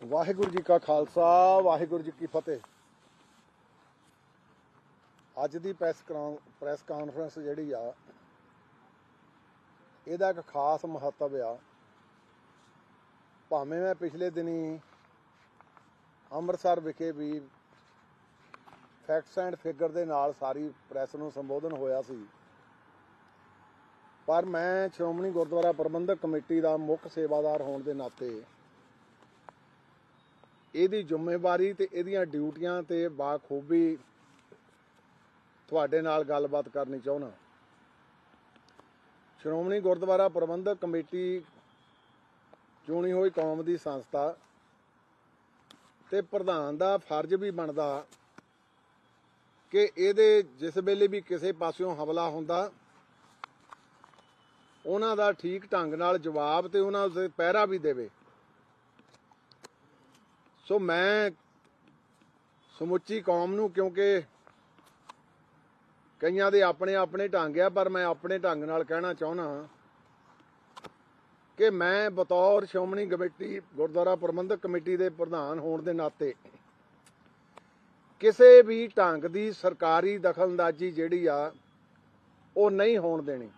ਵਾਹਿਗੁਰੂ ਜੀ ਕਾ ਖਾਲਸਾ, ਵਾਹਿਗੁਰੂ ਜੀ ਕੀ ਫਤਿਹ। ਅੱਜ ਦੀ ਪ੍ਰੈਸ ਪ੍ਰੈਸ ਕਾਨਫਰੰਸ ਜਿਹੜੀ ਆ, ਇਹਦਾ ਇੱਕ ਖਾਸ ਮਹੱਤਵ ਆ। ਭਾਵੇਂ ਮੈਂ ਪਿਛਲੇ ਦਿਨੀ ਅੰਮ੍ਰਿਤਸਰ ਵਿਖੇ ਵੀ ਫੈਕਟਸ ਐਂਡ ਫਿਗਰ ਦੇ ਨਾਲ ਸਾਰੀ ਪ੍ਰੈਸ ਨੂੰ ਸੰਬੋਧਨ ਹੋਇਆ ਸੀ, ਪਰ ਮੈਂ ਸ਼੍ਰੋਮਣੀ ਗੁਰਦੁਆਰਾ ਪ੍ਰਬੰਧਕ ਕਮੇਟੀ ਦਾ ਮੁੱਖ ਸੇਵਾਦਾਰ ਹੋਣ ਦੇ ਨਾਤੇ ਇਹਦੀ ਜ਼ਿੰਮੇਵਾਰੀ ਤੇ ਇਹਦੀਆਂ ਡਿਊਟੀਆਂ ਤੇ ਬਾਖੂਬੀ ਤੁਹਾਡੇ ਨਾਲ ਗੱਲਬਾਤ ਕਰਨੀ ਚਾਹੁੰਦਾ। ਸ਼੍ਰੋਮਣੀ ਗੁਰਦੁਆਰਾ ਪ੍ਰਬੰਧਕ ਕਮੇਟੀ ਚੁਣੀ ਹੋਈ ਕੌਮ ਦੀ ਸੰਸਥਾ ਤੇ ਪ੍ਰਧਾਨ ਦਾ ਫਰਜ਼ ਵੀ ਬਣਦਾ ਕਿ ਇਹਦੇ ਜਿਸ ਵੇਲੇ ਵੀ ਕਿਸੇ ਪਾਸਿਓਂ ਹਮਲਾ ਹੁੰਦਾ, ਉਹਨਾਂ ਦਾ ਠੀਕ ਢੰਗ ਨਾਲ ਜਵਾਬ ਤੇ ਉਹਨਾਂ ਦੇ ਪਹਿਰਾ ਵੀ ਦੇਵੇ। ਸੋ ਮੈਂ ਸਮੁੱਚੀ ਕੌਮ ਨੂੰ, ਕਿਉਂਕਿ ਕਈਆਂ ਦੇ ਆਪਣੇ ਆਪਣੇ ਢੰਗ ਆ, ਪਰ ਮੈਂ ਆਪਣੇ ਢੰਗ ਨਾਲ ਕਹਿਣਾ ਚਾਹੁੰਦਾ ਕਿ ਮੈਂ ਬਤੌਰ ਸ਼੍ਰੋਮਣੀ ਕਮੇਟੀ, ਗੁਰਦੁਆਰਾ ਪ੍ਰਬੰਧਕ ਕਮੇਟੀ ਦੇ ਪ੍ਰਧਾਨ ਹੋਣ ਦੇ ਨਾਤੇ ਕਿਸੇ ਵੀ ਢੰਗ ਦੀ ਸਰਕਾਰੀ ਦਖਲਅੰਦਾਜ਼ੀ ਜਿਹੜੀ ਆ, ਉਹ ਨਹੀਂ ਹੋਣ ਦੇਣੀ।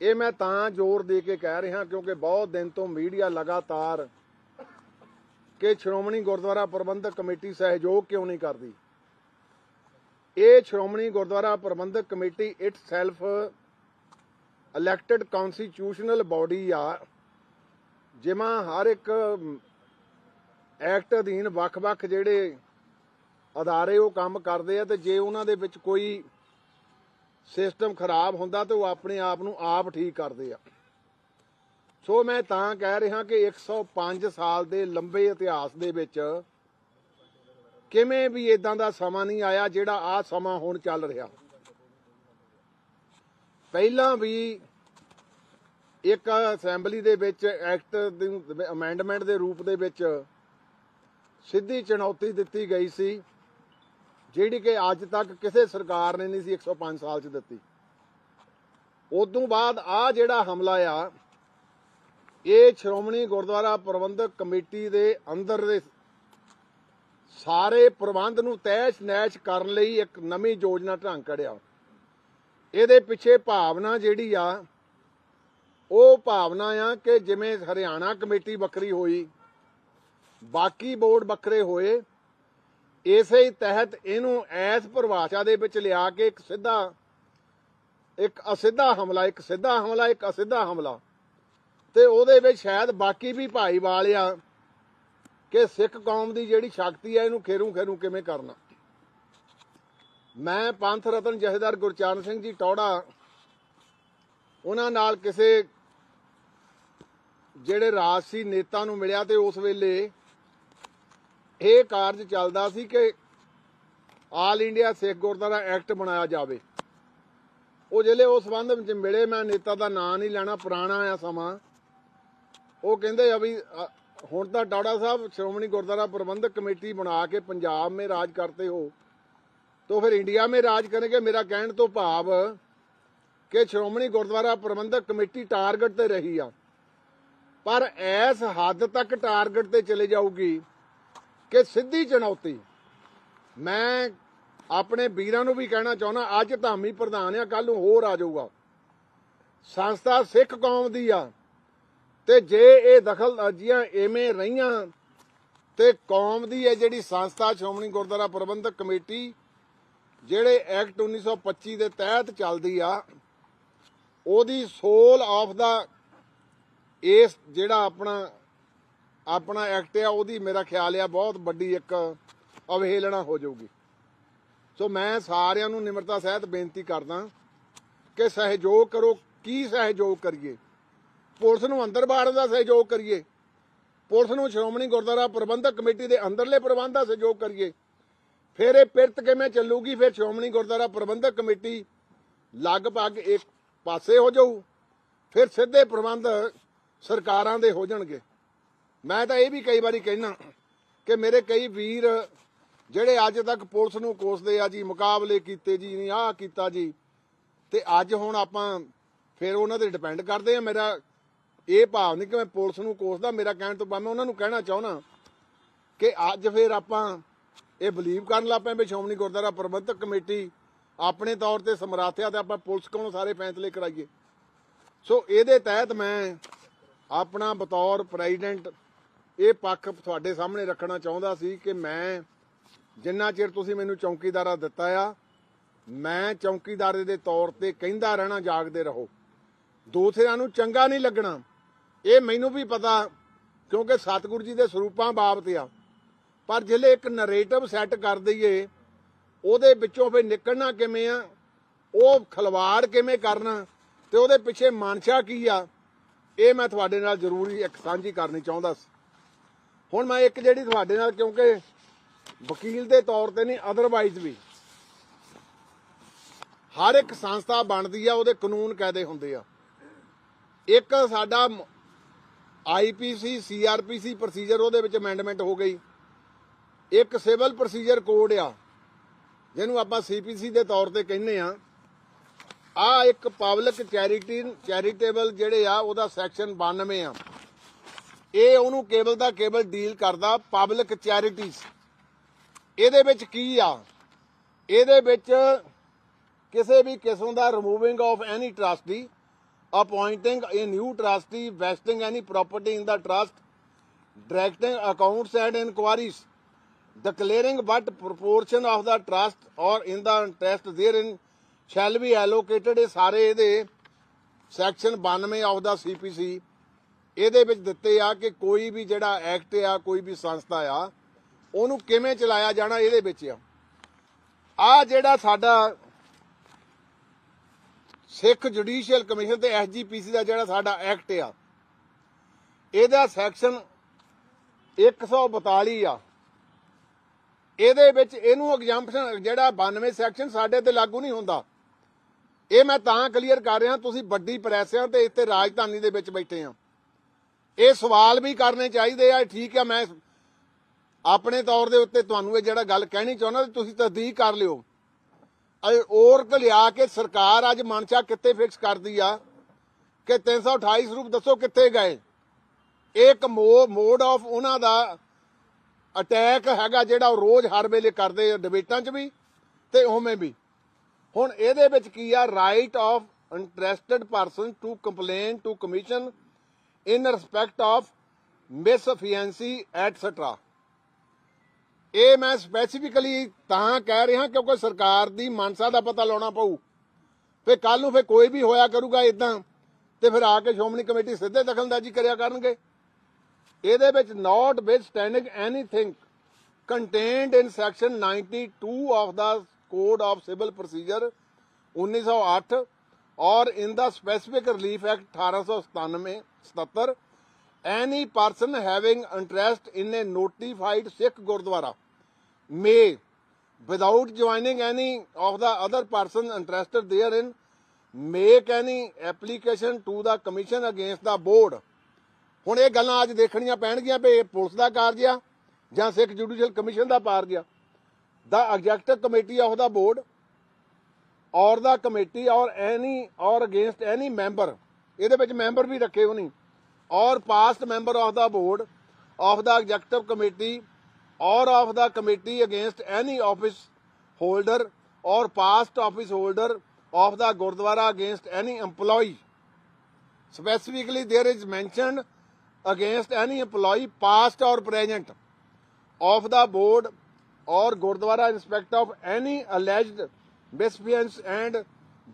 ਇਹ ਮੈਂ ਤਾਂ ਜ਼ੋਰ ਦੇ ਕੇ ਕਹਿ ਰਿਹਾ, ਕਿਉਂਕਿ ਬਹੁਤ ਦਿਨ ਤੋਂ ਮੀਡੀਆ ਲਗਾਤਾਰ ਕਿ ਸ਼੍ਰੋਮਣੀ ਗੁਰਦੁਆਰਾ ਪ੍ਰਬੰਧਕ ਕਮੇਟੀ ਸਹਿਯੋਗ ਕਿਉਂ ਨਹੀਂ ਕਰਦੀ? ਇਹ Shiromani Gurdwara Prabandhak committee itself elected constitutional body ਆ, ਜਿਵੇਂ ਹਰ ਇੱਕ ਐਕਟ ਅਧੀਨ ਵੱਖ-ਵੱਖ ਜਿਹੜੇ ਅਦਾਰੇ ਉਹ ਕੰਮ ਕਰਦੇ ਆ ਤੇ ਜੇ ਉਹਨਾਂ ਦੇ ਵਿੱਚ ਕੋਈ ਸਿਸਟਮ ਖਰਾਬ ਹੁੰਦਾ ਤੇ ਉਹ ਆਪਣੇ ਆਪ ਨੂੰ ਆਪ ਠੀਕ ਕਰਦੇ ਆ। ਸੋ ਮੈਂ ਤਾਂ ਕਹਿ ਰਿਹਾ ਕਿ 105 ਸਾਲ ਦੇ ਲੰਬੇ ਇਤਿਹਾਸ ਦੇ ਵਿੱਚ ਕਿਵੇਂ ਵੀ ਇਦਾਂ ਦਾ ਸਮਾਂ ਨਹੀਂ ਆਇਆ ਜਿਹੜਾ ਆ ਸਮਾਂ ਹੁਣ ਚੱਲ ਰਿਹਾ। ਪਹਿਲਾਂ ਵੀ ਇੱਕ ਅਸੈਂਬਲੀ ਦੇ ਵਿੱਚ ਐਕਟ ਦੀ ਅਮੈਂਡਮੈਂਟ ਦੇ ਰੂਪ ਦੇ ਵਿੱਚ ਸਿੱਧੀ ਚੁਣੌਤੀ ਦਿੱਤੀ ਗਈ ਸੀ, ਜਿਹੜੀ ਕਿ ਅੱਜ ਤੱਕ ਕਿਸੇ ਸਰਕਾਰ ਨੇ ਨਹੀਂ ਸੀ 105 ਸਾਲ ਚ ਦਿੱਤੀ। ਉਦੋਂ ਬਾਅਦ ਆ ਜਿਹੜਾ ਹਮਲਾ ਆ ਇਹ ਸ਼੍ਰੋਮਣੀ ਗੁਰਦੁਆਰਾ ਪ੍ਰਬੰਧਕ ਕਮੇਟੀ ਦੇ ਅੰਦਰ ਦੇ ਸਾਰੇ ਪ੍ਰਬੰਧ ਨੂੰ ਤੈਸ਼ ਨੈਸ਼ ਕਰਨ ਲਈ ਇੱਕ ਨਵੀਂ ਯੋਜਨਾ ਢੰਗ ਕੜਿਆ ਇਹਦੇ ਪਿੱਛੇ ਭਾਵਨਾ ਜਿਹੜੀ ਆ, ਉਹ ਭਾਵਨਾ ਆ ਕਿ ਜਿਵੇਂ ਹਰਿਆਣਾ ਕਮੇਟੀ ਵੱਖਰੀ ਹੋਈ, ਬਾਕੀ ਬੋਰਡ ਵੱਖਰੇ ਹੋਏ, ਇਸੇ ਹੀ ਤਹਿਤ ਇਹਨੂੰ ਐਸ ਪਰਿਭਾਸ਼ਾ ਦੇ ਵਿੱਚ ਲਿਆ ਕੇ ਇੱਕ ਸਿੱਧਾ, ਇੱਕ ਅਸਿੱਧਾ ਹਮਲਾ, ਇੱਕ ਸਿੱਧਾ ਹਮਲਾ, ਇੱਕ ਅਸਿੱਧਾ ਹਮਲਾ। ਤੇ ਉਹਦੇ ਵਿੱਚ ਸ਼ਾਇਦ ਬਾਕੀ ਵੀ ਭਾਈਵਾਲ ਆ ਕਿ ਸਿੱਖ ਕੌਮ ਦੀ ਜਿਹੜੀ ਸ਼ਕਤੀ ਹੈ ਇਹਨੂੰ ਖੇਰੂ ਖੇਰੂ ਕਿਵੇਂ ਕਰਨਾ। ਮੈਂ ਪੰਥ ਰਤਨ ਜਥੇਦਾਰ ਗੁਰਚਰਨ ਸਿੰਘ ਜੀ ਟੌੜਾ ਉਹਨਾਂ ਨਾਲ ਕਿਸੇ ਜਿਹੜੇ ਰਾਜਸੀ ਨੇਤਾ ਨੂੰ ਮਿਲਿਆ ਤੇ ਉਸ ਵੇਲੇ ਇਹ ਕਾਰਜ ਚੱਲਦਾ ਸੀ ਕਿ all India Sikh Gurdwara act ਬਣਾਇਆ ਜਾਵੇ। ਉਹ ਜਿਹੜੇ ਉਸ ਸੰਬੰਧ ਵਿੱਚ ਮਿਲੇ, ਮੈਂ ਨੇਤਾ ਦਾ ਨਾਂ ਨਹੀਂ ਲੈਣਾ, ਪੁਰਾਣਾ ਆ ਸਮਾਂ। ਉਹ ਕਹਿੰਦੇ ਆ ਵੀ ਅ, ਹੁਣ ਤਾਂ ਟਾੜਾ ਸਾਹਿਬ ਸ਼੍ਰੋਮਣੀ ਗੁਰਦੁਆਰਾ ਪ੍ਰਬੰਧਕ ਕਮੇਟੀ ਬਣਾ ਕੇ ਪੰਜਾਬ ਮੇ ਰਾਜ ਕਰਤੇ ਹੋ तो फिर इंडिया में राज करेंगे मेरा कहने तो भाव ਕਿ ਸ਼੍ਰੋਮਣੀ ਗੁਰਦੁਆਰਾ ਪ੍ਰਬੰਧਕ ਕਮੇਟੀ ਟਾਰਗੇਟ ਤੇ ਰਹੀ ਆ ਪਰ ਐਸ ਹੱਦ ਤੱਕ ਟਾਰਗੇਟ ਤੇ ਚਲੇ ਜਾਊਗੀ ਕਿ ਸਿੱਧੀ ਚੁਣੌਤੀ ਮੈਂ ਆਪਣੇ ਵੀਰਾਂ ਨੂੰ ਵੀ ਕਹਿਣਾ ਚਾਹੁੰਦਾ ਅੱਜ ਧਾਮੀ ਪ੍ਰਧਾਨ ਆ ਕੱਲ ਨੂੰ ਹੋਰ ਆ ਜਾਊਗਾ ਸੰਸਥਾ ਸਿੱਖ ਕੌਮ ਦੀ ਆ ਤੇ ਜੇ ਇਹ ਦਖਲ ਅਰਜ਼ੀਆਂ ਐਵੇਂ ਰਹੀਆਂ, ਤੇ ਕੌਮ ਦੀ ਹੈ ਜਿਹੜੀ ਸੰਸਥਾ ਸ਼੍ਰੋਮਣੀ ਗੁਰਦੁਆਰਾ ਪ੍ਰਬੰਧਕ ਕਮੇਟੀ, ਜਿਹੜੇ ਐਕਟ 1925 ਦੇ ਤਹਿਤ ਚੱਲਦੀ ਆ, ਉਹਦੀ ਸੋਲ ਆਫ ਦਾ ਇਸ ਜਿਹੜਾ ਆਪਣਾ ਆਪਣਾ ਐਕਟ ਆ, ਉਹਦੀ ਮੇਰਾ ਖਿਆਲ ਆ ਬਹੁਤ ਵੱਡੀ ਇੱਕ ਅਵਹੇਲਣਾ ਹੋ ਜਾਊਗੀ। ਸੋ ਮੈਂ ਸਾਰਿਆਂ ਨੂੰ ਨਿਮਰਤਾ ਸਹਿਤ ਬੇਨਤੀ ਕਰਦਾ ਕਿ ਸਹਿਯੋਗ ਕਰੋ, ਕੀ ਸਹਿਯੋਗ ਕਰੀਏ? ਪੁਲਿਸ ਨੂੰ ਅੰਦਰ ਬਾੜਨ ਦਾ ਸਹਿਯੋਗ ਕਰੀਏ। ਪੁਲਿਸ ਨੂੰ ਸ਼੍ਰੋਮਣੀ ਗੁਰਦੁਆਰਾ ਪ੍ਰਬੰਧਕ ਕਮੇਟੀ ਦੇ ਅੰਦਰਲੇ ਪ੍ਰਬੰਧ ਦਾ ਸਹਿਯੋਗ ਕਰੀਏ। ਫਿਰ ਇਹ ਪਿਰਤ ਕਿਵੇਂ ਚੱਲੂਗੀ? ਫਿਰ ਸ਼੍ਰੋਮਣੀ ਗੁਰਦੁਆਰਾ ਪ੍ਰਬੰਧਕ ਕਮੇਟੀ ਲਗਭਗ ਇੱਕ ਪਾਸੇ ਹੋ ਜਾਊ, ਫਿਰ ਸਿੱਧੇ ਪ੍ਰਬੰਧ ਸਰਕਾਰਾਂ ਦੇ ਹੋ ਜਾਣਗੇ। ਮੈਂ ਤਾਂ ਇਹ ਵੀ ਕਈ ਵਾਰੀ ਕਹਿਣਾ ਕਿ ਮੇਰੇ ਕਈ ਵੀਰ ਜਿਹੜੇ ਅੱਜ ਤੱਕ ਪੁਲਿਸ ਨੂੰ ਕੋਸਦੇ ਆ ਜੀ, ਮੁਕਾਬਲੇ ਕੀਤੇ ਜੀ, ਨਹੀਂ ਆਹ ਕੀਤਾ ਜੀ, ਤੇ ਅੱਜ ਹੁਣ ਆਪਾਂ ਫਿਰ ਉਹਨਾਂ ਤੇ ਡਿਪੈਂਡ ਕਰਦੇ ਆ। ਮੇਰਾ ਇਹ ਭਾਵ ਨਹੀਂ ਕਿ ਮੈਂ ਪੁਲਿਸ ਨੂੰ ਕੋਸਦਾ, ਮੇਰਾ ਕਹਿਣ ਤੋਂ ਬਾਅਦ ਮੈਂ ਉਹਨਾਂ ਨੂੰ ਕਹਿਣਾ ਚਾਹੁੰਦਾ ਕਿ ਅੱਜ ਫਿਰ ਆਪਾਂ ਇਹ ਬਲੀਵ ਕਰਨ ਲੱਗ ਪਏ ਵੀ ਸ਼੍ਰੋਮਣੀ ਗੁਰਦੁਆਰਾ ਪ੍ਰਬੰਧਕ ਕਮੇਟੀ ਆਪਣੇ ਤੌਰ ਤੇ ਸਮਰੱਥ ਆ ਤੇ ਆਪਾਂ ਪੁਲਿਸ ਕੋਲੋਂ ਸਾਰੇ ਫੈਸਲੇ ਕਰਾਈਏ। ਸੋ ਇਹਦੇ ਤਹਿਤ ਮੈਂ ਆਪਣਾ ਬਤੌਰ ਪ੍ਰੈਜ਼ੀਡੈਂਟ ਇਹ ਪੱਖ ਤੁਹਾਡੇ ਸਾਹਮਣੇ ਰੱਖਣਾ ਚਾਹੁੰਦਾ ਸੀ ਕਿ ਮੈਂ ਜਿੰਨਾ ਚਿਰ ਤੁਸੀਂ ਮੈਨੂੰ ਚੌਕੀਦਾਰਾ ਦਿੱਤਾ ਆ, ਮੈਂ ਚੌਕੀਦਾਰੇ ਦੇ ਤੌਰ ਤੇ ਕਹਿੰਦਾ ਰਹਿਣਾ, ਜਾਗਦੇ ਰਹੋ। ਦੂਸਰਿਆਂ ਨੂੰ ਚੰਗਾ ਨਹੀਂ ਲੱਗਣਾ। ਇਹ ਮੈਨੂੰ ਵੀ ਪਤਾ, ਕਿਉਂਕਿ ਸਤਿਗੁਰੂ ਜੀ ਦੇ ਸਰੂਪਾਂ ਬਾਬਤ ਆ। ਪਰ ਜਿਹੜੇ ਇੱਕ ਨਰੇਟਿਵ ਸੈੱਟ ਕਰ ਦਈਏ, ਉਹਦੇ ਵਿੱਚੋਂ ਫਿਰ ਨਿਕਲਣਾ ਕਿਵੇਂ ਆ, ਉਹ ਖਲਵਾੜ ਕਿਵੇਂ ਕਰਨਾ, ਤੇ ਉਹਦੇ ਪਿੱਛੇ ਮਨਸ਼ਾ ਕੀ ਆ, ਇਹ ਮੈਂ ਤੁਹਾਡੇ ਨਾਲ ਜ਼ਰੂਰੀ ਇੱਕ ਸਾਂਝੀ ਕਰਨੀ ਚਾਹੁੰਦਾ ਸੀ। ਹੁਣ ਮੈਂ ਇੱਕ ਜਿਹੜੀ ਤੁਹਾਡੇ ਨਾਲ, ਕਿਉਂਕਿ ਵਕੀਲ ਦੇ ਤੌਰ ਤੇ ਨਹੀਂ ਅਦਰਵਾਈਜ਼ ਵੀ। ਹਰ ਇੱਕ ਸੰਸਥਾ ਬਣਦੀ ਆ, ਉਹਦੇ ਕਾਨੂੰਨ ਕਾਇਦੇ ਹੁੰਦੇ ਆ। ਇੱਕ ਸਾਡਾ ਆਈਪੀਸੀ, ਸੀਆਰਪੀਸੀ ਪ੍ਰੋਸੀਜਰ ਉਹਦੇ ਵਿੱਚ ਅਮੈਂਡਮੈਂਟ ਹੋ ਗਈ। ਇੱਕ ਸਿਵਲ ਪ੍ਰੋਸੀਜਰ ਕੋਡ ਆ, ਜਿਹਨੂੰ ਆਪਾਂ ਸੀਪੀਸੀ ਦੇ ਤੌਰ ਤੇ ਕਹਿੰਦੇ ਆ ਆ ਇੱਕ ਪਬਲਿਕ ਚੈਰਿਟੀ ਚੈਰੀਟੇਬਲ ਜਿਹੜੇ ਆ, ਉਹਦਾ ਸੈਕਸ਼ਨ 92 ਆ। ਇਹ ਉਹਨੂੰ ਕੇਵਲ ਦਾ ਕੇਵਲ ਡੀਲ ਕਰਦਾ ਪਬਲਿਕ ਚੈਰਿਟੀਜ਼ ਇਹਦੇ ਵਿੱਚ ਕੀ ਆ? ਇਹਦੇ ਵਿੱਚ ਕਿਸੇ ਵੀ ਕਿਸਮ ਦਾ removing of any trustee appointing a new trustee vesting any property in the trust directing accounts and inquiries declaring what proportion of the trust or in the interest therein shall be allocated ਇਹ ਸਾਰੇ ਇਹਦੇ section 92 of the CPC ਇਹਦੇ ਵਿੱਚ ਦਿੱਤੇ ਆ ਕਿ ਕੋਈ ਵੀ ਜਿਹੜਾ ਐਕਟ ਆ ਕੋਈ ਵੀ ਸੰਸਥਾ ਆ ਉਹਨੂੰ ਕਿਵੇਂ ਚਲਾਇਆ ਜਾਣਾ ਇਹਦੇ ਵਿੱਚ ਆ ਆ ਜਿਹੜਾ ਸਾਡਾ ਸਿੱਖ ਜੁਡੀਸ਼ੀਅਲ ਕਮਿਸ਼ਨ ਤੇ ਐਸਜੀਪੀਸੀ ਦਾ ਜਿਹੜਾ ਸਾਡਾ ਐਕਟ ਆ, ਇਹਦਾ ਸੈਕਸ਼ਨ 142 ਆ। ਇਹਦੇ ਵਿੱਚ ਇਹਨੂੰ ਐਗਜ਼ੈਂਪਸ਼ਨ, ਜਿਹੜਾ 92 ਸੈਕਸ਼ਨ ਸਾਡੇ ਤੇ ਲਾਗੂ ਨਹੀਂ ਹੁੰਦਾ। ਇਹ ਮੈਂ ਤਾਂ ਕਲੀਅਰ ਕਰ ਰਿਹਾ, ਤੁਸੀਂ ਵੱਡੀ ਪ੍ਰੈਸ ਆ ਤੇ ਇੱਥੇ ਰਾਜਧਾਨੀ ਦੇ ਵਿੱਚ ਬੈਠੇ ਆ। ਇਹ ਸਵਾਲ ਵੀ ਕਰਨੇ ਚਾਹੀਦੇ ਆ ਠੀਕ ਆ, ਮੈਂ ਆਪਣੇ ਤੌਰ ਦੇ ਉੱਤੇ ਤੁਹਾਨੂੰ ਇਹ ਜਿਹੜਾ ਗੱਲ ਕਹਿਣੀ ਚਾਹੁੰਦਾ, ਤੁਸੀਂ ਤਸਦੀਕ ਕਰ ਲਿਓ। ਔਰਕ ਲਿਆ ਕੇ ਸਰਕਾਰ ਅੱਜ ਮਨਸ਼ਾ ਕਿੱਥੇ ਫਿਕਸ ਕਰਦੀ ਆ? ਕਿ 328 ਸਰੂਪ ਦੱਸੋ ਕਿੱਥੇ ਗਏ? ਇੱਕ ਮੋਡ ਆਫ ਉਹਨਾਂ ਦਾ ਅਟੈਕ ਹੈਗਾ ਜਿਹੜਾ ਉਹ ਰੋਜ਼ ਹਰ ਵੇਲੇ ਕਰਦੇ ਆ ਡਿਬੇਟਾਂ 'ਚ ਵੀ ਤੇ ਉਵੇਂ ਵੀ। ਹੁਣ ਇਹਦੇ ਵਿੱਚ ਕੀ ਆ? Right of interested person to complain to commission in respect of misfeasance etcetera ਇਹ ਮੈਂ ਸਪੈਸੀਫਿਕਲੀ ਤਾਂ ਕਹਿ ਰਿਹਾ ਕਿਉਂਕਿ ਸਰਕਾਰ ਦੀ ਮਨਸਾ ਦਾ ਪਤਾ ਲਾਉਣਾ ਪਊ। ਫੇ ਕੱਲ ਨੂੰ ਫੇ ਕੋਈ ਵੀ ਹੋਇਆ ਕਰੂਗਾ ਇਦਾਂ ਤੇ ਫਿਰ ਆ ਕੇ ਸ਼੍ਰੋਮਣੀ ਕਮੇਟੀ ਸਿੱਧੇ ਦਖਲਅੰਦਾਜ਼ੀ ਕਰਿਆ ਕਰਨਗੇ। ਇਹਦੇ ਵਿੱਚ notwithstanding anything contained in section 92 of the code of civil procedure 1908 or in the specific relief act 1897 77 any person having interest in a notified Sikh Gurdwara may, without joining any of the other person interested therein, make any application to the commission against the board. ਹੁਣ ਇਹ ਗੱਲਾਂ ਅੱਜ ਦੇਖਣੀਆਂ ਪੈਣਗੀਆਂ ਵੀ ਇਹ police ਦਾ ਕਾਰਜ ਆ ਜਾਂ ਸਿੱਖ ਜੁਡੀਸ਼ੀਅਲ ਕਮਿਸ਼ਨ ਦਾ ਕਾਰਜ ਆ the executive committee of the board or the committee ਔਰ any or against any member ਇਹਦੇ ਵਿੱਚ ਮੈਂਬਰ ਵੀ ਰੱਖੇ ਹੋਣੀ or past member of the board of the executive committee or of the committee against any office holder or past office holder of the gurdwara against any employee specifically there is mentioned against any employee past or present of the board or gurdwara in respect of any alleged misfeasance and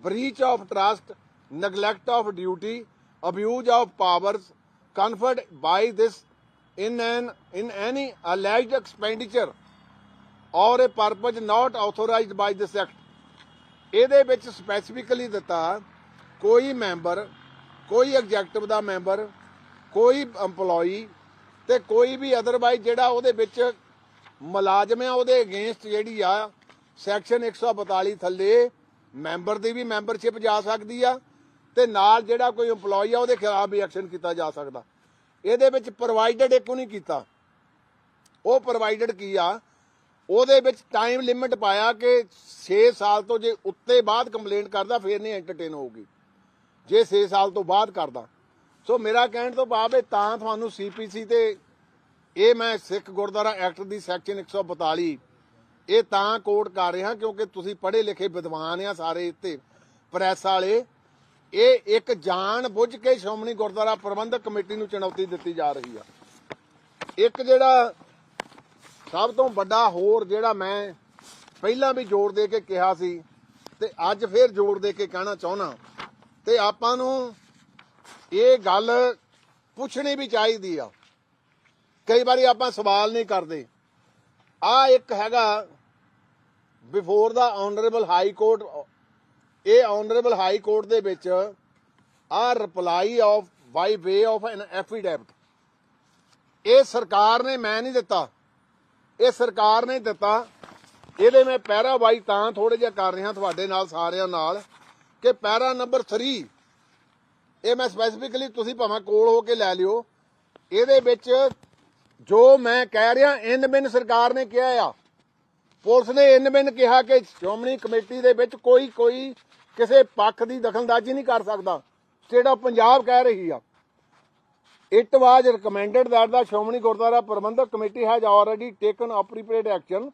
breach of trust neglect of duty abuse of powers conferred by this in an, in any alleged expenditure or a purpose not authorized by this act. ਇਹਦੇ ਵਿੱਚ specifically ਦਿੱਤਾ ਕੋਈ member ਕੋਈ executive ਦਾ member ਕੋਈ EMPLOYEE ਤੇ ਕੋਈ ਵੀ otherwise ਜਿਹੜਾ ਉਹਦੇ ਵਿੱਚ ਮੁਲਾਜ਼ਮ ਹੈ ਉਹਦੇ ਅਗੇਂਸਟ ਜਿਹੜੀ ਆ ਸੈਕਸ਼ਨ 142 ਥੱਲੇ ਮੈਂਬਰ ਦੀ ਵੀ ਮੈਂਬਰਸ਼ਿਪ ਜਾ ਸਕਦੀ ਆ। ਤੇ ਨਾਲ ਜਿਹੜਾ ਕੋਈ EMPLOYEE ਆ, ਉਹਦੇ ਖਿਲਾਫ ਵੀ ਐਕਸ਼ਨ ਕੀਤਾ ਜਾ ਸਕਦਾ। ਇਹਦੇ ਵਿੱਚ ਪ੍ਰੋਵਾਈਡਡ ਇੱਕ ਨਹੀਂ ਕੀਤਾ। ਉਹ ਪ੍ਰੋਵਾਈਡਡ ਕੀ ਆ? ਉਹਦੇ ਵਿੱਚ ਟਾਈਮ ਲਿਮਿਟ ਪਾਇਆ ਕਿ 6 ਸਾਲ ਤੋਂ ਜੇ ਉੱਤੇ ਬਾਅਦ ਕੰਪਲੇਂਟ ਕਰਦਾ, ਫੇਰ ਨਹੀਂ ਐਂਟਰਟੇਨ ਹੋਊਗੀ। ਜੇ 6 ਸਾਲ ਤੋਂ ਬਾਅਦ ਕਰਦਾ। ਸੋ ਮੇਰਾ ਕਹਿਣ ਤੋਂ ਭਾਵ ਹੈ ਤਾਂ ਤੁਹਾਨੂੰ ਸੀਪੀਸੀ ਤੇ ਇਹ ਮੈਂ ਸਿੱਖ ਗੁਰਦੁਆਰਾ ਐਕਟ ਦੀ ਸੈਕਸ਼ਨ 142 ਇਹ ਤਾਂ ਕੋਟ ਕਰ ਰਿਹਾ ਕਿਉਂਕਿ ਤੁਸੀਂ ਪੜ੍ਹੇ ਲਿਖੇ ਵਿਦਵਾਨ ਆ ਸਾਰੇ ਇੱਥੇ, ਪ੍ਰੈਸ ਵਾਲੇ। ਇਹ ਇੱਕ ਜਾਣ ਬੁੱਝ ਕੇ ਸ਼੍ਰੋਮਣੀ ਗੁਰਦੁਆਰਾ ਪ੍ਰਬੰਧਕ ਕਮੇਟੀ ਨੂੰ ਚੁਣੌਤੀ ਦਿੱਤੀ ਜਾ ਰਹੀ ਆ। ਇੱਕ ਜਿਹੜਾ ਸਭ ਤੋਂ ਵੱਡਾ ਹੋਰ ਜਿਹੜਾ ਮੈਂ ਪਹਿਲਾਂ ਵੀ ਜ਼ੋਰ ਦੇ ਕੇ ਕਿਹਾ ਸੀ ਤੇ ਅੱਜ ਫੇਰ ਜ਼ੋਰ ਦੇ ਕੇ ਕਹਿਣਾ ਚਾਹੁੰਦਾ ਤੇ ਆਪਾਂ ਨੂੰ ਇਹ ਗੱਲ ਪੁੱਛਣੀ ਵੀ ਚਾਹੀਦੀ ਆ। ਕਈ ਵਾਰੀ ਆਪਾਂ ਸਵਾਲ ਨਹੀਂ ਕਰਦੇ। ਆ ਇੱਕ ਹੈਗਾ before the honourable high court ਇਹ ਆਨਰੇਬਲ ਹਾਈ ਕੋਰਟ ਦੇ ਵਿੱਚ ਆ reply of by way of an affidavit ਇਹ ਸਰਕਾਰ ਨੇ ਮੈਂ ਨਹੀਂ ਦਿੱਤਾ। ਇਹ ਸਰਕਾਰ ਨੇ ਦਿੱਤਾ। ਇਹਦੇ ਮੈਂ ਪੈਰਾ ਬਾਈ ਤਾਂ ਥੋੜੇ ਜਿਹਾ ਕਰ ਰਿਹਾ ਤੁਹਾਡੇ ਨਾਲ, ਸਾਰਿਆਂ ਨਾਲ, ਕਿ ਪੈਰਾ ਨੰਬਰ 3 ਇਹ ਮੈਂ ਸਪੈਸੀਫਿਕਲੀ ਤੁਸੀਂ ਭਾਵੇਂ ਕੋਲ ਹੋ ਕੇ ਲੈ ਲਿਓ। ਇਹਦੇ ਵਿੱਚ ਜੋ ਮੈਂ ਕਹਿ ਰਿਹਾ ਇਨ ਬਿਨ ਸਰਕਾਰ ਨੇ ਕਿਹਾ ਆ। ਪੁਲਿਸ ਨੇ ਇਨ ਬਿਨ ਕਿਹਾ ਕਿ ਸ਼੍ਰੋਮਣੀ ਕਮੇਟੀ ਦੇ ਵਿੱਚ ਕੋਈ ਕੋਈ ਕਿਸੇ ਪੱਖ ਦੀ ਦਖਲਅੰਦਾਜ਼ੀ ਨਹੀਂ ਕਰ ਸਕਦਾ ਸਟੇਟ ਆਫ ਪੰਜਾਬ ਕਹਿ ਰਹੀ ਆ it was recommended that the Shiromani Gurdwara Parbandhak committee has already taken appropriate action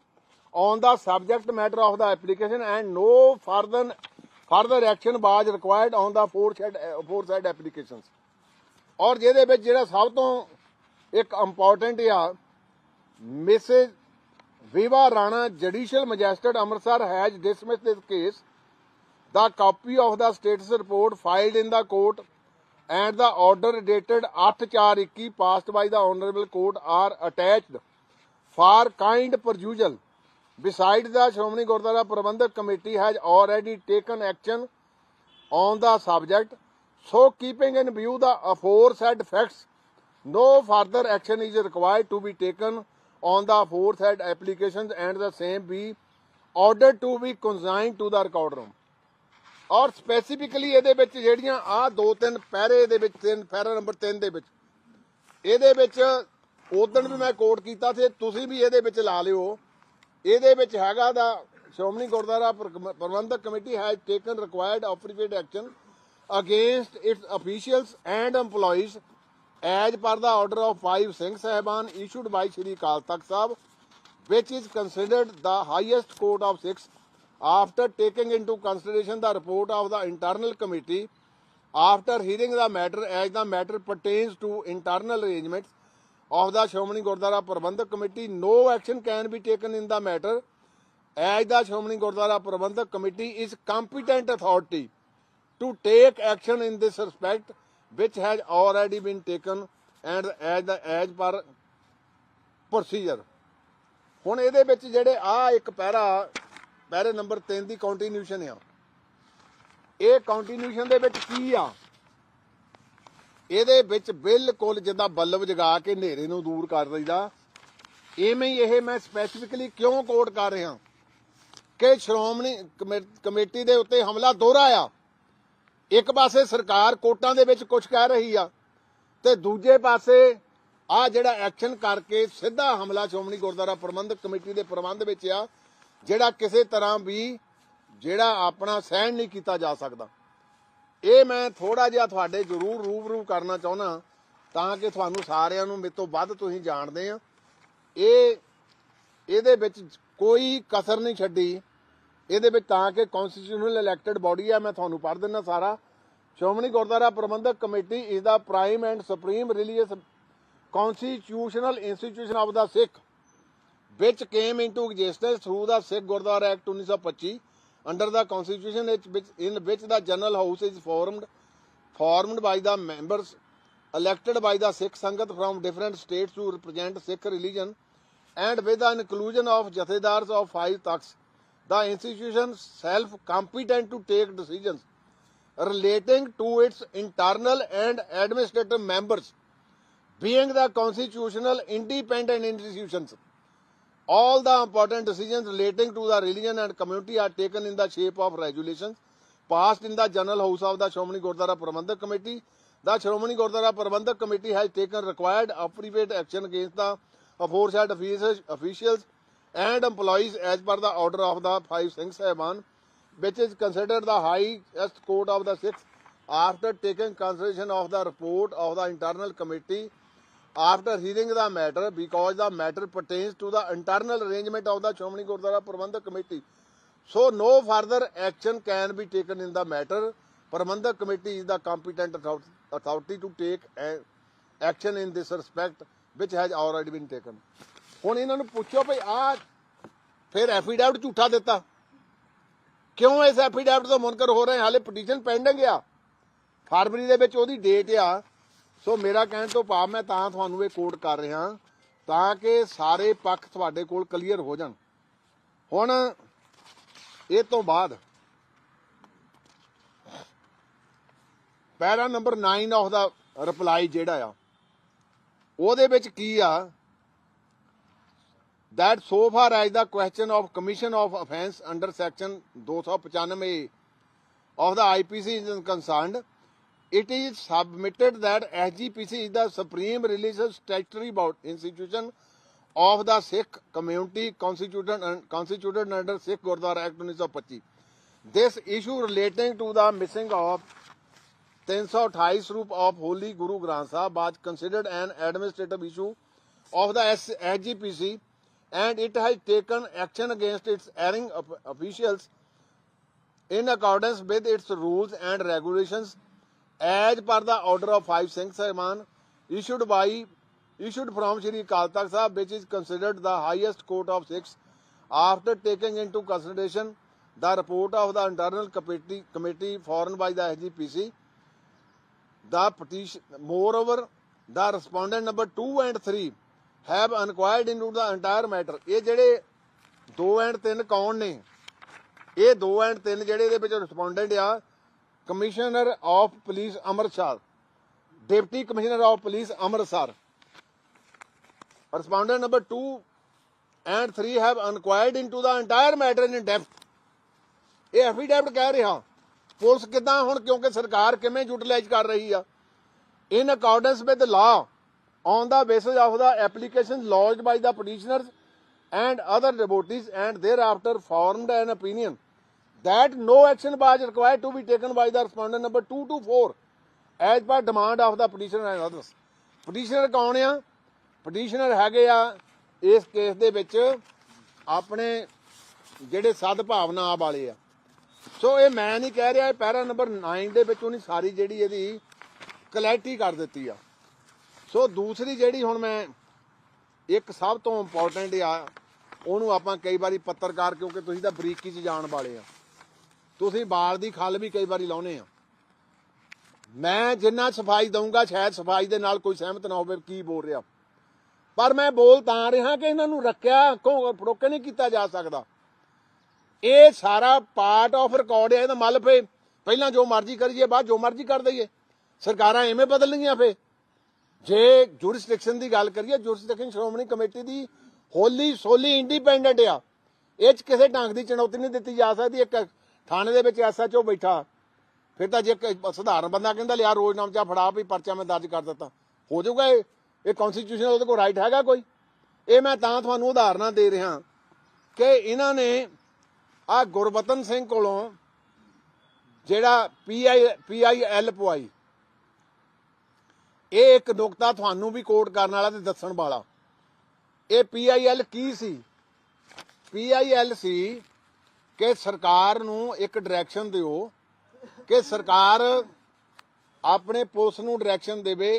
on the subject matter of the application and no further further action was required on the foresaid foresaid applications ਔਰ ਜਿਹਦੇ ਵਿੱਚ ਜਿਹੜਾ ਸਭ ਤੋਂ ਇੱਕ important ਆ Mrs Viva Rana judicial magistrate Amritsar has dismissed this case the copy of the status report filed in the court and the order dated 8/4/21 passed by the honorable court are attached for kind perusal besides the Shomani Gurdwara Prabandhak Committee has already taken action on the subject so keeping in view the aforesaid facts no further action is required to be taken on the aforesaid applications and the same be ordered to be consigned to the record room ਔਰ specifically ਇਹਦੇ ਵਿੱਚ ਜਿਹੜੀਆਂ ਆ ਦੋ ਤਿੰਨ ਪੈਰੇ ਦੇ ਵਿੱਚ, ਤਿੰਨ ਪੈਰਾ ਨੰਬਰ 3 ਦੇ ਵਿੱਚ। ਇਹਦੇ ਵਿੱਚ ਉਦੋਂ ਵੀ ਮੈਂ ਕੋਟ ਕੀਤਾ ਸੀ, ਤੁਸੀਂ ਵੀ ਇਹਦੇ ਵਿੱਚ ਲਾ ਲਿਓ। ਇਹਦੇ ਵਿੱਚ ਹੈਗਾ the Shiromani Gurdwara Parbandhak committee has taken required appropriate action against its officials and EMPLOYEES as per the order of five Singh Sahiban issued by Shri Akal Takht Sahib which is considered the highest court of six after taking into consideration the report of the internal committee after hearing the matter as the matter pertains to internal arrangements of the Shomani Gurdwara Prabandhak Committee no action can be taken in the matter as the Shomani Gurdwara Prabandhak Committee is competent authority to take action in this respect which has already been taken and as the as per procedure ਹੁਣ ਇਹਦੇ ਵਿੱਚ ਜਿਹੜੇ ਆ ਇੱਕ ਪੈਰਾ ਪੈਰੇ number 3 ਦੀ continuation ਆ। ਇਹ continuation ਦੇ ਵਿੱਚ ਕੀ ਆ? ਇਹਦੇ ਵਿੱਚ ਬਿਲਕੁਲ ਜਿੱਦਾਂ ਬੱਲਬ ਜਗਾ ਕੇ ਹਨੇਰੇ ਨੂੰ ਦੂਰ ਕਰ ਦਈਦਾ। ਐਵੇਂ ਹੀ ਇਹ ਮੈਂ ਸਪੈਸੀਫਿਕਲੀ ਕਿਉਂ ਕੋਟ ਕਰ ਰਿਹਾ? ਕਿ ਸ਼੍ਰੋਮਣੀ ਕਮੇ- ਕਮੇਟੀ ਦੇ ਉੱਤੇ ਹਮਲਾ ਦੋਹਰਾ ਆ। ਇੱਕ ਪਾਸੇ ਸਰਕਾਰ ਕੋਟਾਂ ਦੇ ਵਿੱਚ ਕੁਝ ਕਹਿ ਰਹੀ ਆ ਤੇ ਦੂਜੇ ਪਾਸੇ ਆ ਜਿਹੜਾ ਐਕਸ਼ਨ ਕਰਕੇ ਸਿੱਧਾ ਹਮਲਾ ਸ਼੍ਰੋਮਣੀ ਗੁਰਦੁਆਰਾ ਪ੍ਰਬੰਧਕ ਕਮੇਟੀ ਦੇ ਪ੍ਰਬੰਧ ਵਿੱਚ ਆ। ਜਿਹੜਾ ਕਿਸੇ ਤਰ੍ਹਾਂ ਵੀ ਜਿਹੜਾ ਆਪਣਾ ਸਹਿਣ ਨਹੀਂ ਕੀਤਾ ਜਾ ਸਕਦਾ। ਇਹ ਮੈਂ ਥੋੜਾ ਜਿਹਾ ਤੁਹਾਡੇ ਜ਼ਰੂਰ ਰੂਬਰੂ ਕਰਨਾ ਚਾਹੁੰਦਾ ਤਾਂ ਕਿ ਤੁਹਾਨੂੰ ਸਾਰਿਆਂ ਨੂੰ ਮੇਰੇ ਤੋਂ ਵੱਧ ਤੁਸੀਂ ਜਾਣਦੇ ਆ ਇਹ, ਇਹਦੇ ਵਿੱਚ ਕੋਈ ਕਸਰ ਨਹੀਂ ਛੱਡੀ। ਇਹਦੇ ਵਿੱਚ ਤਾਂ ਕਿ ਕਨਸਟੀਟਿਊਸ਼ਨਲ ਇਲੈਕਟਡ ਬਾਡੀ ਆ, ਮੈਂ ਤੁਹਾਨੂੰ ਪੜ੍ਹ ਦਿੰਦਾ ਸਾਰਾ। Shiromani Gurdwara Parbandhak committee is the prime and supreme religious constitutional institution of the Sikh which came into existence through the Sikh Act 1925 under the constitution in which the general house is formed formed by the members elected by the Sikh Sangat from different states to represent Sikh religion and with the inclusion of Jathedars of five Takhs, the institution self competent to take decisions relating to its internal and administrative members being the constitutional independent institutions. All the important decisions relating to the religion and community are taken in the shape of regulations passed in the General House of the Shomani Gurdwara Prabandhak Committee. The Shomani Gurdwara Prabandhak Committee has taken required appropriate action against the aforesaid officials and employees as per the order of the five Singh Sahiban, which is considered the highest court of the six after taking consideration of the report of the internal committee after hearing the matter because the matter pertains to the internal arrangement of the Shiromani Gurdwara Parbandhak committee so no further action can be taken in the matter Parbandhak committee is the competent authority to take action in this respect which has already been taken ਹੁਣ ਇਹਨਾਂ ਨੂੰ ਪੁੱਛੋ ਭਈ ਆ ਫਿਰ affidavit ਝੂਠਾ ਦਿੱਤਾ ਕਿਉਂ ਇਸ ਐਫੀਡੈਵਿਟ ਤੋਂ ਮੁਨਕਰ ਹੋ ਰਹੇ ਹਾਲੇ ਪਟੀਸ਼ਨ ਪੈਂਡਿੰਗ ਆ ਫਰਵਰੀ ਦੇ ਵਿੱਚ ਉਹਦੀ ਡੇਟ ਆ ਸੋ ਮੇਰਾ ਕਹਿਣ ਤੋਂ ਭਾਵ ਮੈਂ ਤਾਂ ਤੁਹਾਨੂੰ ਇਹ ਕੋਡ ਕਰ ਰਿਹਾ ਤਾਂ ਕਿ ਸਾਰੇ ਪੱਖ ਤੁਹਾਡੇ ਕੋਲ ਕਲੀਅਰ ਹੋ ਜਾਣ ਹੁਣ ਇਹ ਤੋਂ ਬਾਅਦ para number 9 of the reply ਜਿਹੜਾ ਆ ਉਹਦੇ ਵਿੱਚ ਕੀ ਆ that so far as the question of commission of offence under section 295 of the IPC is concerned, it is submitted that SGPC is the supreme religious statutory institution of the Sikh community constituted, constituted under Sikh Gurdwara Act 1925. This issue relating to the missing of 328 Roop of Holy Guru Granth Sahib was considered an administrative issue of the SGPC and it has taken action against its erring officials in accordance with its rules and regulations as per the order of 5 Singh Sahman issued by issued from Shri Akal Takht Sahib which is considered the highest court of Sikhs after taking into consideration the report of the internal committee, committee formed by the SGPC the petition moreover the respondent number 2 and 3 have inquired into the entire matter ਇਹ ਜਿਹੜੇ 2 and 3 ਕੌਣ ਨੇ ਇਹ 2 and 3 ਜਿਹੜੇ ਇਹਦੇ ਵਿੱਚ respondent ਆ commissioner of police Amritsar deputy commissioner of police Amritsar respondent number 2 and 3 have inquired into the entire matter in depth ਇਹ ਐਫੀਡੈਵਿਟ ਕਹਿ ਰਿਹਾ ਪੁਲਿਸ ਕਿਦਾਂ ਹੁਣ ਕਿਉਂਕਿ ਸਰਕਾਰ ਕਿਵੇਂ ਯੂਟਿਲਾਈਜ਼ ਕਰ ਰਹੀ ਆ in accordance with law on the basis of the application lodged by the petitioners and other devotees and thereafter formed an opinion that no action was required to be taken by the respondent number 2 to 4 as per demand of the petitioner and others. Petitioner ਕੌਣ ਆ? Petitioner ਹੈਗੇ ਆ ਇਸ case ਦੇ ਵਿੱਚ ਆਪਣੇ ਜਿਹੜੇ ਸਦ ਭਾਵਨਾ ਵਾਲੇ ਆ। ਸੋ ਇਹ ਮੈਂ ਨਹੀਂ ਕਹਿ ਰਿਹਾ, ਇਹ ਪੈਰਾ ਨੰਬਰ 9 ਦੇ ਵਿੱਚ ਉਹਨੇ ਸਾਰੀ ਜਿਹੜੀ ਇਹਦੀ ਕਲੈਰਿਟੀ ਕਰ ਦਿੱਤੀ ਆ। ਸੋ ਦੂਸਰੀ ਜਿਹੜੀ ਹੁਣ ਮੈਂ ਇੱਕ ਸਭ ਤੋਂ ਇੰਪੋਰਟੈਂਟ ਆ, ਉਹਨੂੰ ਆਪਾਂ ਕਈ ਵਾਰੀ ਪੱਤਰਕਾਰ ਕਿਉਂਕਿ ਤੁਸੀਂ ਤਾਂ ਬਰੀਕੀ 'ਚ ਜਾਣ ਵਾਲੇ ਆ। ਤੁਸੀਂ ਬਾਲ ਦੀ ਖੱਲ ਵੀ ਕਈ ਵਾਰੀ ਲਾਉਨੇ ਆ। ਮੈਂ ਜਿੰਨਾ ਸਫ਼ਾਈ ਦਊਂਗਾ, ਸ਼ਾਇਦ ਸਫ਼ਾਈ ਦੇ ਨਾਲ ਕੋਈ ਸਹਿਮਤ ਨਾ ਹੋਵੇ ਕੀ ਬੋਲ ਰਿਹਾ। ਪਰ ਮੈਂ ਬੋਲ ਤਾਂ ਰਿਹਾ ਕਿ ਇਹਨਾਂ ਨੂੰ ਰੱਖਿਆ ਕਿਉਂ ਰੋਕੇ ਨਹੀਂ ਕੀਤਾ ਜਾ ਸਕਦਾ। ਇਹ ਸਾਰਾ ਪਾਰਟ ਆਫ ਰਿਕਾਰਡ ਹੈ ਇਹਦਾ ਮੱਲ ਫੇ। ਪਹਿਲਾਂ ਜੋ ਮਰਜ਼ੀ ਕਰੀਏ, ਬਾਅਦ ਜੋ ਮਰਜ਼ੀ ਕਰ ਦਈਏ। ਸਰਕਾਰਾਂ ਐਵੇਂ ਬਦਲਣਗੀਆਂ ਫੇ। ਜੇ ਜੁਰਿਸਡਿਕਸ਼ਨ ਦੀ ਗੱਲ ਕਰੀਏ ਜੁਰਿਸਡਿਕਸ਼ਨ ਸ਼੍ਰੋਮਣੀ ਕਮੇਟੀ ਦੀ ਹੋਲੀ ਸੋਲੀ ਇੰਡੀਪੈਂਡੈਂਟ ਆ। ਇਹ ਚ ਕਿਸੇ ਢੰਗ ਦੀ ਚੁਣੌਤੀ ਨਹੀਂ ਦਿੱਤੀ ਜਾ ਸਕਦੀ। ਇੱਕ ਥਾਣੇ ਦੇ ਵਿੱਚ ਐਸਐਚਓ ਬੈਠਾ। ਫਿਰ ਤਾਂ ਜੇ ਇੱਕ ਸਧਾਰਨ ਬੰਦਾ ਕਹਿੰਦਾ, ਲਿਆ ਰੋਜ਼ ਨਾਮਚਾ ਫੜਾ ਵੀ ਪਰਚਾ ਮੈਂ ਦਰਜ ਕਰ ਦਿੱਤਾ। ਹੋ ਜਾਊਗਾ ਇਹ। ਇਹ ਕਨਸਟੀਟਿਊਸ਼ਨ ਉਹਦੇ ਕੋਲ ਰਾਈਟ ਹੈਗਾ ਕੋਈ? ਇਹ ਮੈਂ ਤਾਂ ਤੁਹਾਨੂੰ ਉਦਾਹਰਨਾਂ ਦੇ ਰਿਹਾ ਕਿ ਇਹਨਾਂ ਨੇ ਆ ਗੁਰਬਤਨ ਸਿੰਘ ਕੋਲੋਂ ਜਿਹੜਾ ਪੀਆਈ ਪੀਆਈਐਲ ਪਵਾਈ। ਇਹ ਇੱਕ ਨੁਕਤਾ ਤੁਹਾਨੂੰ ਵੀ ਕੋਟ ਕਰਨ ਵਾਲਾ ਤੇ ਦੱਸਣ ਵਾਲਾ। ਇਹ ਪੀਆਈਐਲ ਕੀ ਸੀ? ਪੀਆਈਐਲ ਸੀ ਕਿ ਸਰਕਾਰ ਨੂੰ ਇੱਕ ਡਾਇਰੈਕਸ਼ਨ ਦਿਓ ਕਿ ਸਰਕਾਰ ਆਪਣੇ ਪੁਲਿਸ ਨੂੰ ਡਾਇਰੈਕਸ਼ਨ ਦੇਵੇ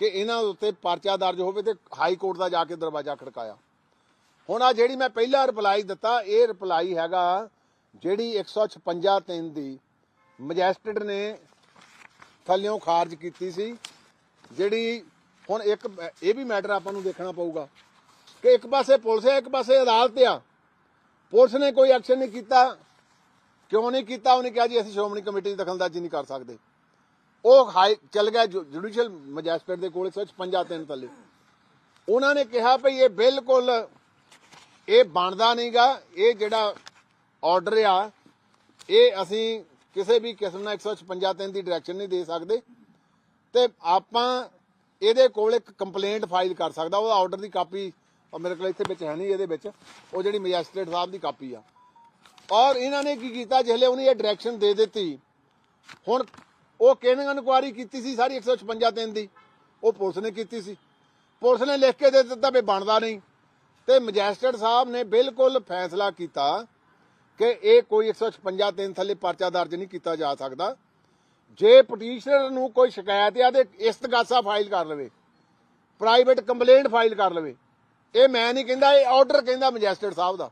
ਕਿ ਇਹਨਾਂ ਉੱਤੇ ਪਰਚਾ ਦਰਜ ਹੋਵੇ ਤੇ ਹਾਈ ਕੋਰਟ ਦਾ ਜਾ ਕੇ ਦਰਵਾਜ਼ਾ ਖੜਕਾਇਆ। ਹੁਣ ਆ ਜਿਹੜੀ ਮੈਂ ਪਹਿਲਾ ਰਿਪਲਾਈ ਦਿੱਤਾ, ਇਹ ਰਿਪਲਾਈ ਹੈਗਾ ਜਿਹੜੀ 156 3 ਦੀ ਮੈਜਿਸਟਰੇਟ ਨੇ ਥੱਲਿਓਂ ਖਾਰਜ ਕੀਤੀ ਸੀ, ਜਿਹੜੀ ਹੁਣ ਇੱਕ, ਇਹ ਵੀ ਮੈਟਰ ਆਪਾਂ ਨੂੰ ਦੇਖਣਾ ਪਊਗਾ ਕਿ ਇੱਕ ਪਾਸੇ ਪੁਲਿਸ ਹੈ, ਇੱਕ ਪਾਸੇ ਅਦਾਲਤ ਆ। ਪੁਲਿਸ ਨੇ ਕੋਈ ਐਕਸ਼ਨ ਨਹੀਂ ਕੀਤਾ। ਕਿਉਂ ਨਹੀਂ ਕੀਤਾ? ਉਹਨੇ ਕਿਹਾ ਜੀ, ਅਸੀਂ ਸ਼੍ਰੋਮਣੀ ਕਮੇਟੀ ਦੀ ਦਖਲਅੰਦਾਜ਼ੀ ਨਹੀਂ ਕਰ ਸਕਦੇ। ਉਹ ਹਾਈ ਚੱਲ ਗਿਆ ਜੁਡੀਸ਼ੀਅਲ ਮੈਜਿਸਟਰੇਟ ਦੇ ਕੋਲ 156 ਤਿੰਨ ਉਹਨਾਂ ਨੇ ਕਿਹਾ ਭਈ ਇਹ ਬਿਲਕੁਲ, ਇਹ ਬਣਦਾ ਨਹੀਂਗਾ। ਇਹ ਜਿਹੜਾ ਆਰਡਰ ਆ, ਇਹ ਅਸੀਂ ਕਿਸੇ ਵੀ ਕਿਸਮ ਨਾਲ 156 ਤਿੰਨ ਦੀ ਡਾਇਰੈਕਸ਼ਨ ਨਹੀਂ ਦੇ ਸਕਦੇ। ਤੇ ਆਪਾਂ ਇਹਦੇ ਕੋਲ ਇੱਕ ਕੰਪਲੇਂਟ ਫਾਈਲ ਕਰ ਸਕਦਾ। ਉਹਦਾ ਆਰਡਰ ਦੀ ਕਾਪੀ ਔਰ ਮੇਰੇ ਕੋਲ ਇੱਥੇ ਵਿੱਚ ਹੈ ਨਹੀਂ ਇਹਦੇ ਵਿੱਚ। ਉਹ ਜਿਹੜੀ ਮੈਜਿਸਟ੍ਰੇਟ ਸਾਹਿਬ ਦੀ ਕਾਪੀ ਆ। ਔਰ ਇਹਨਾਂ ਨੇ ਕੀ ਕੀਤਾ ਜਿਹੜੇ ਉਹਨੇ ਇਹ ਡਾਇਰੈਕਸ਼ਨ ਦੇ ਦਿੱਤੀ, ਹੁਣ ਉਹ ਕਿਹਨਾਂ ਇਨਕੁਆਰੀ ਕੀਤੀ ਸੀ ਸਾਰੀ 156 ਦਿਨ ਦੀ? ਉਹ ਪੁਲਿਸ ਨੇ ਕੀਤੀ ਸੀ। ਪੁਲਿਸ ਨੇ ਲਿਖ ਕੇ ਦੇ ਦਿੱਤਾ ਵੀ ਬਣਦਾ ਨਹੀਂ। ਤੇ ਮੈਜਿਸਟਰੇਟ ਸਾਹਿਬ ਨੇ ਬਿਲਕੁਲ ਫੈਸਲਾ ਕੀਤਾ ਕਿ ਇਹ ਕੋਈ 156 ਦਿਨ ਥੱਲੇ ਪਰਚਾ ਦਰਜ ਨਹੀਂ ਕੀਤਾ ਜਾ ਸਕਦਾ। ਜੇ ਪਟੀਸ਼ਨਰ ਨੂੰ ਕੋਈ ਸ਼ਿਕਾਇਤ ਆ ਤੇ ਇਸਤਗਾਸਾ ਫਾਈਲ ਕਰ ਲਵੇ। ਪ੍ਰਾਈਵੇਟ ਕੰਪਲੇਂਟ ਫਾਈਲ ਕਰ ਲਵੇ। ਇਹ ਮੈਂ ਨਹੀਂ ਕਹਿੰਦਾ ਇਹ ਆਰਡਰ ਕਹਿੰਦਾ ਮੈਜਿਸਟਰੇਟ ਸਾਹਿਬ ਦਾ।